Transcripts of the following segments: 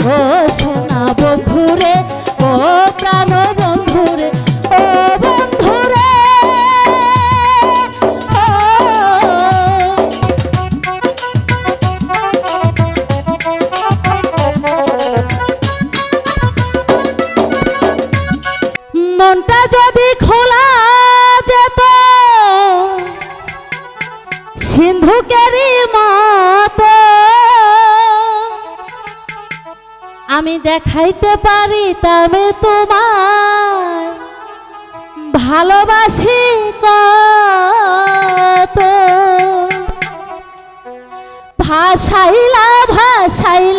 গো সোনা বন্ধুরে ও প্রাণ বন্ধুরে ও বন্ধুরে মনটা যদি খোলা যেত সিন্ধুকেরই মা আমি দেখাইতে পারি তবে তোমায় ভালোবাসি কত। ভাষাইলা ভাষাই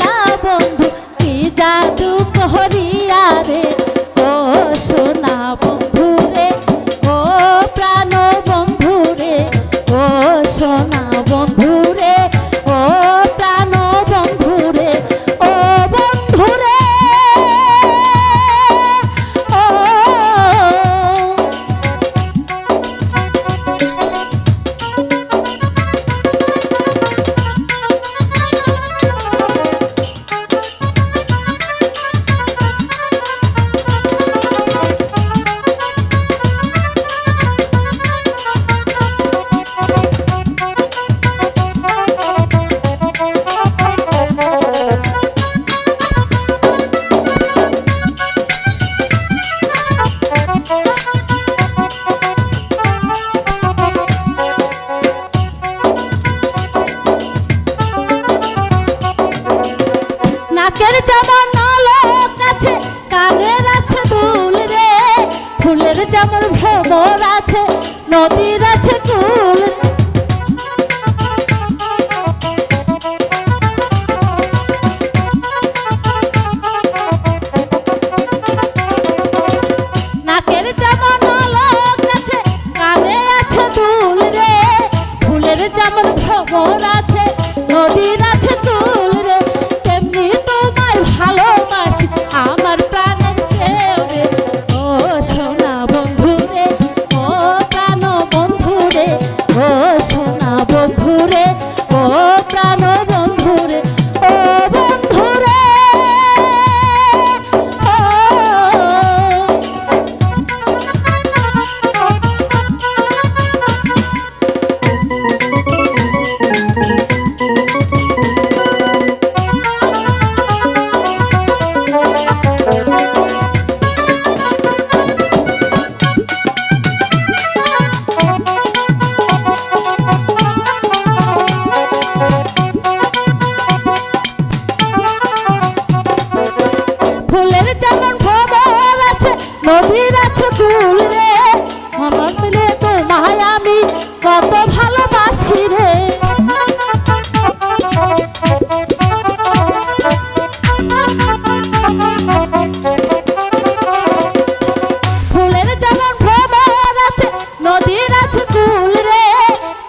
নদী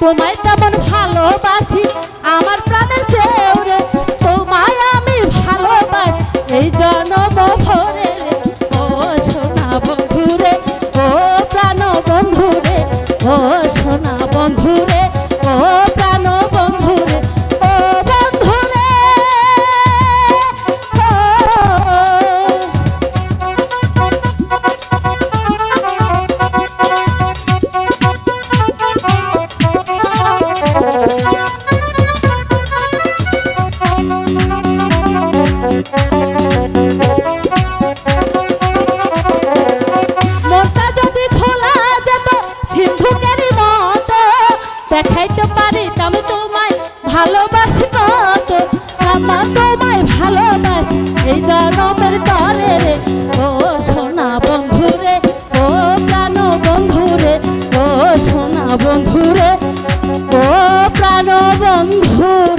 তোমায় তেমন ভালোবাসি? আমার প্রাণের চেয়েও রে তোমায় আমি ভালোবাসি। এই জনম ভরে জনমের তরে রে। ও সোনা বন্ধু রে ও প্রাণ বন্ধু রে ও সোনা বন্ধু রে ও প্রাণ বন্ধু।